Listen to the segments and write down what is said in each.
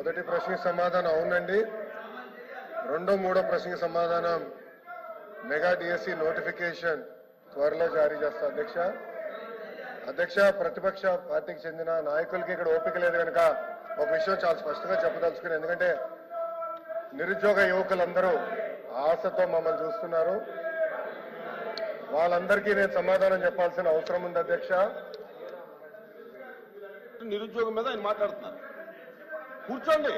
మొదటి ప్రశ్నకి సమాధానం అవునండి. రెండో మూడో ప్రశ్నకి సమాధానం. మెగా డిఎస్సి నోటిఫికేషన్ త్వరలో జారీ చేస్తా అధ్యక్ష. అధ్యక్ష ప్రతిపక్ష పార్టీకి చెందిన నాయకులకి ఇక్కడ ఓపిక లేదు కనుక ఒక విషయం చాలా స్పష్టంగా చెప్పదలుచుకుని ఎందుకంటే నిరుద్యోగ యువకులందరూ ఆశతో మమ్మల్ని చూస్తున్నారు. వాళ్ళందరికీ నేను సమాధానం చెప్పాల్సిన అవసరం ఉంది అధ్యక్ష. నిరుద్యోగం మీద ఆయన మాట్లాడుతున్నారు. కూర్చోండి.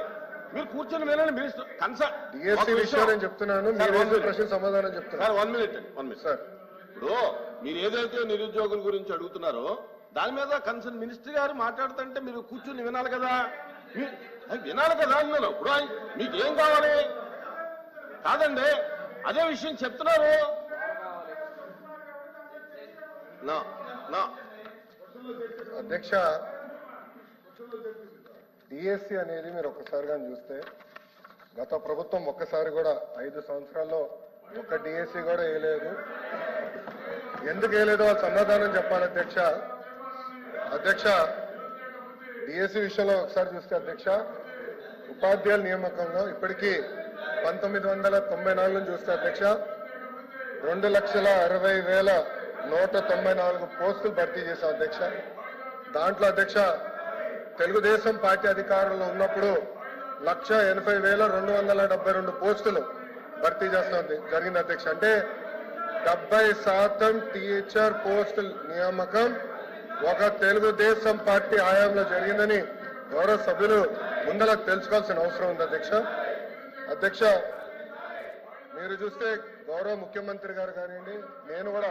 మీరు కూర్చొని వినండి మినిస్టర్ కన్సర్న్ డిఎస్సి విషయం నేను చెప్తున్నాను మీరు వేసిన ప్రశ్న సమాధానం చెప్తున్నాను sir one minute one minute sir. ఇప్పుడు మీరు ఏదైతే నిరుద్యోగుల గురించి అడుగుతున్నారో దాని మీద కన్సర్న్ మినిస్టర్ గారు మాట్లాడుతుంటే మీరు కూర్చుని వినాలి కదా? వినాలి కదా అన్నాను ఇప్పుడు మీకు ఏం కావాలి? కాదండి. అదే విషయం చెప్తున్నారు. నా నా అధ్యక్ష డిఎస్సి అనేది మీరు ఒక్కసారి కానీ చూస్తే గత ప్రభుత్వం ఒక్కసారి కూడా ఐదు సంవత్సరాల్లో ఒక్క డిఎస్సి కూడా వేయలేదు. ఎందుకు వేయలేదో? వాళ్ళు సమాధానం చెప్పాలి అధ్యక్ష. అధ్యక్ష డిఎస్సి విషయంలో ఒకసారి చూస్తే అధ్యక్ష ఉపాధ్యాయుల నియామకంలో ఇప్పటికీ పంతొమ్మిది వందల తొంభై నాలుగు నుంచి చూస్తే అధ్యక్ష రెండు లక్షల అరవై వేల నూట తొంభై నాలుగు పోస్టులు భర్తీ చేశాం అధ్యక్ష. దాంట్లో అధ్యక్ష తెలుగుదేశం పార్టీ అధికారంలో ఉన్నప్పుడు లక్ష ఎనభై వేల రెండు వందల డెబ్బై రెండు పోస్టులు భర్తీ చేస్తుంది జరిగింది అధ్యక్ష. అంటే డెబ్బై శాతం టీచర్ పోస్టుల నియామకం ఒక తెలుగుదేశం పార్టీ హయాంలో జరిగిందని గౌరవ సభ్యులు ముందల తెలుసుకోవాల్సిన అవసరం ఉంది అధ్యక్ష. అధ్యక్ష మీరు చూస్తే గౌరవ ముఖ్యమంత్రి గారు కానివ్వండి నేను కూడా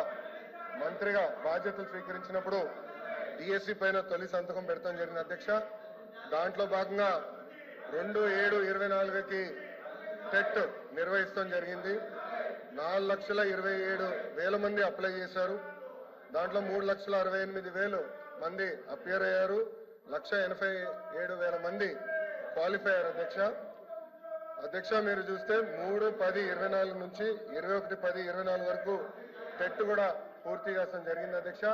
మంత్రిగా బాధ్యతలు స్వీకరించినప్పుడు డిఎస్సి పైన తొలి సంతకం పెడతాం జరిగింది అధ్యక్ష. దాంట్లో భాగంగా రెండు ఏడు ఇరవై నాలుగుకి టెట్ నిర్వహిస్తాం జరిగింది. నాలుగు లక్షల ఇరవై ఏడు వేల మంది అప్లై చేశారు. దాంట్లో మూడు లక్షల అరవై ఎనిమిది వేలు మంది అపియర్ అయ్యారు. లక్ష ఎనభై ఏడు వేల మంది క్వాలిఫై అయ్యారు అధ్యక్ష. అధ్యక్ష మీరు చూస్తే మూడు పది ఇరవై నాలుగు నుంచి ఇరవై ఒకటి పది ఇరవై నాలుగు వరకు టెట్ కూడా పూర్తి చేస్తాం జరిగింది అధ్యక్ష.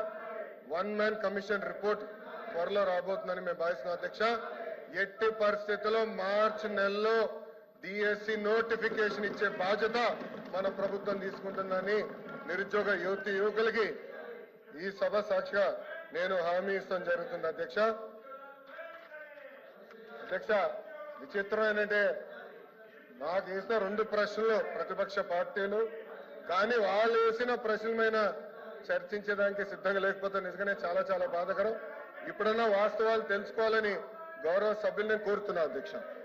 వన్ మ్యాన్ కమిషన్ రిపోర్ట్ త్వరలో రాబోతుందని మేము భావిస్తున్నాం అధ్యక్ష. ఎట్టి పరిస్థితుల్లో మార్చి నెలలో డిఎస్సి నోటిఫికేషన్ ఇచ్చే బాధ్యత మన ప్రభుత్వం తీసుకుంటుందని నిరుద్యోగ యువతి యువకులకి ఈ సభ సాక్షిగా నేను హామీ ఇస్తాం జరుగుతుంది అధ్యక్ష. అధ్యక్ష విచిత్రం ఏంటంటే నాకు వేసిన రెండు ప్రశ్నలు ప్రతిపక్ష పార్టీలు కానీ వాళ్ళు వేసిన ప్రశ్నల చర్చించేదానికి చర్చించడానికి సిద్ధంగా లేకపోతే నిజంగానే చాలా చాలా బాధకరం. ఇప్పుడన్నా వాస్తవాలు తెలుసుకోవాలని గౌరవ సభ్యుల్ని కోరుతున్నా అధ్యక్ష.